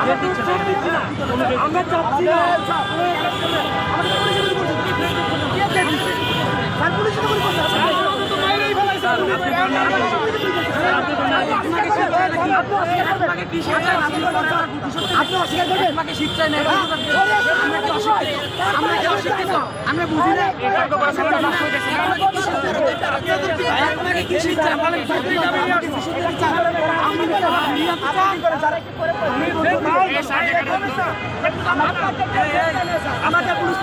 আমরা দিচ্ছি না আমরা আমাকে পুলিশ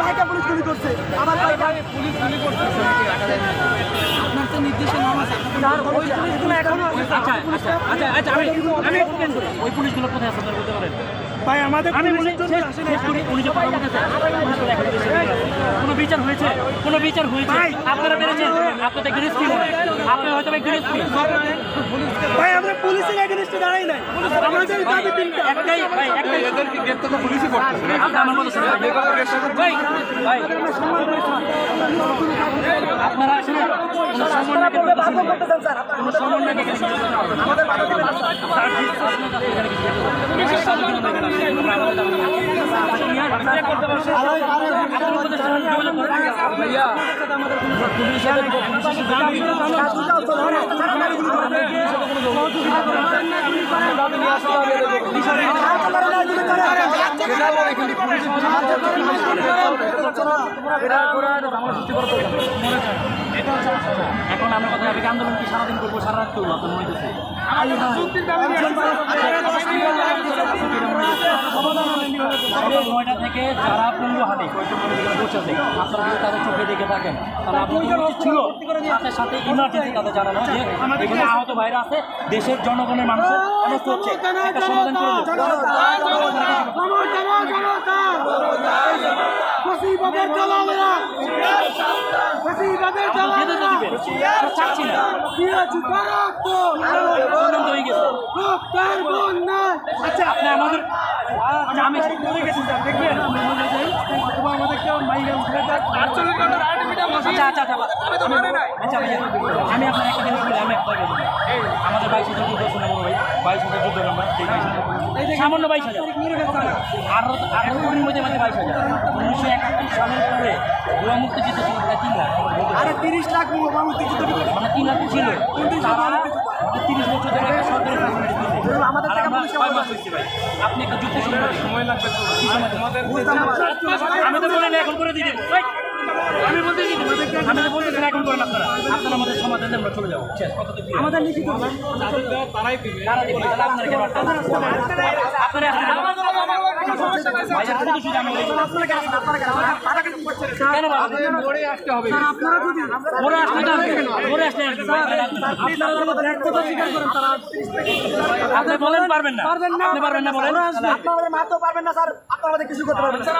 আমার পুলিশ গুলি করছে। আমার পুলিশ গুলি করছে আপনার তো নির্দেশে নাম আছে ওই পুলিশগুলো এখনও আচ্ছা আচ্ছা আচ্ছা আচ্ছা আমি আমি explain করি। ওই পুলিশগুলো কোথায় আছে আপনারা বলতে পারেন? ভাই আমাদের আমি বলি শেষ করি উনি যে কথা বলতেছে। কোনো বিচার হয়েছে? কোনো বিচার হয়েছে? আপনারা পেরেছেন? আপনি তো একটু আপনি হয়তো রিস্কি ভাই আমরা পুলিশের এগেনস্টে দাঁড়াই নাই। আমাদের দাবি তিনটা। একটাই ভাই একটাই। শুনুন। ভাই ভাই আপনারা শুনুন কোনো সমন্বয়কে কোনো সমন্বয়কে আমাদের এখন আমরা কথা হবে আন্দোলন কি সারাদিন করব সারা রাত করব আপনার মনে হচ্ছে নয়টা থেকে যারা বসে আপনারা তাদের চোখে দেখে থাকেন ছিল সাথে ইমার্জেন্সি তাদের জানানো যে এখানে আহত ভাইরা আছে দেশের জনগণের মানুষের অনেক হচ্ছে একটা সমাধান হয়ে গেছে আচ্ছা আপনি আমাদের আচ্ছা, আমি আচ্ছা আচ্ছা আচ্ছা আচ্ছা আমি আপনার একটা জিনিস বলি আমি আমাদের বাইশ বাইশ হাজার নাম্বার সামান্য বাইশ হাজার আঠারো আঠারো কোটির মধ্যে মানে বাইশ হাজার উনিশশো একাত্তর সালের পরে গোয়া মুক্তি ছিল প্রায় তিন লাখ আরে তিরিশ লাখ মুক্তিযুদ্ধ মানে তিন ছিল তিরিশ বছর ধরে একটা সরকারি আপনি একটা যুদ্ধ সময় লাগবে আমি তো বলি এখন করে ভাই, আমি বলতে আমি বলতে এখন করেন আপনারা আপনারা আমাদের সমাধান আমরা চলে যাব আমাদের লিখিত তারাই আপনারা আপনি বলেন পারবেন না পারবেন না আপনি পারবেন না বলেন আপনারা মারতেও পারবেন না স্যার আপনারা কিছু করতে পারবেন স্যার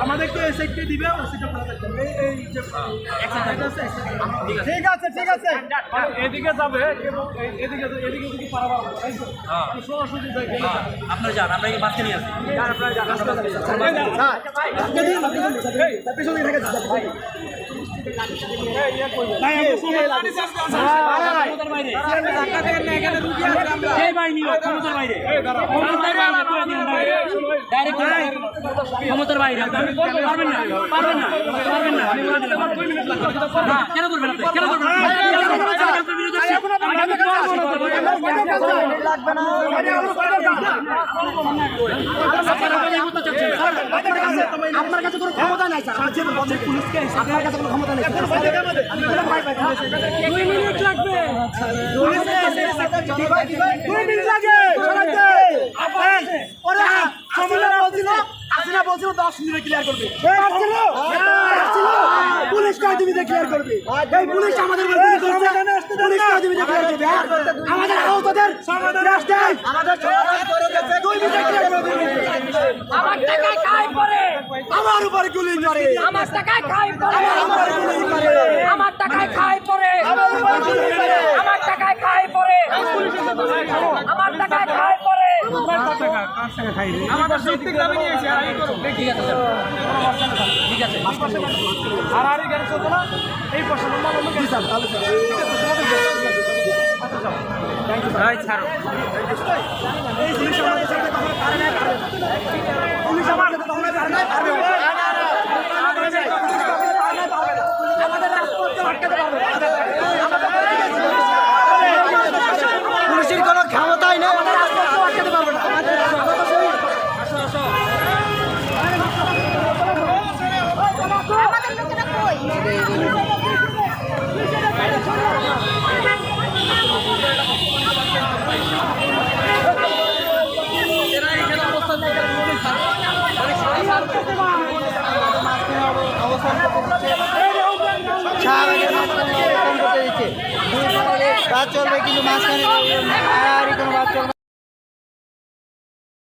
আমাদেরকে দিবে ঠিক আছে ঠিক আছে এদিকে যাবে এদিকে এদিকে যদি পারাবার সরাসরি আপনারা যান আমরা মাঝখানে আছি পিছনে থেকে যাচ্ছে ক্ষমতার বাইরে যে বাহিনী হোক, ক্ষমতার বাইরে পারবেন না পারবেন না পারবেন না কেন করবেন কেন করবেন। লাগবে না আপনারা আমাকে এই করতে চাচ্ছেন না। আপনার কাছে কোনো ক্ষমতা নাই স্যার। আপনার কাছে কোনো ক্ষমতা নেই দুই মিনিট লাগবে। দুই মিনিট লাগে ওরে বলছিল দশ মিনিটে ক্লিয়ার করবে। পারছিল? পারছিল? পুলিশ পুলিশ ক্লিয়ার করবে। এই পুলিশ আমাদের পুলিশ কাজ ক্লিয়ার করবে। আমাদের আহতদের আমাদের দুই মিনিট ক্লিয়ার করবে আমার টাকায় খাই পরে। আমার উপর গুলি করে। আমার টাকায় খাই পরে। আমার গুলি করে। আমার টাকায় খাই পরে। আমার উপর গুলি করে। আমার টাকায় খাই পরে। আমার টাকায় খাই পরে। আমাদের প্রত্যেক গ্রামে নিয়েছে আর এই করো। ঠিক আছে ঠিক আছে আর আর এখানে চলতো না। এই পাশে নম্বর হলো কি স্যার তাহলে এই পুলিশ Thank you. চলবে কিন্তু মাঝখানে আড়াআড়ি কোনো বাস চলবে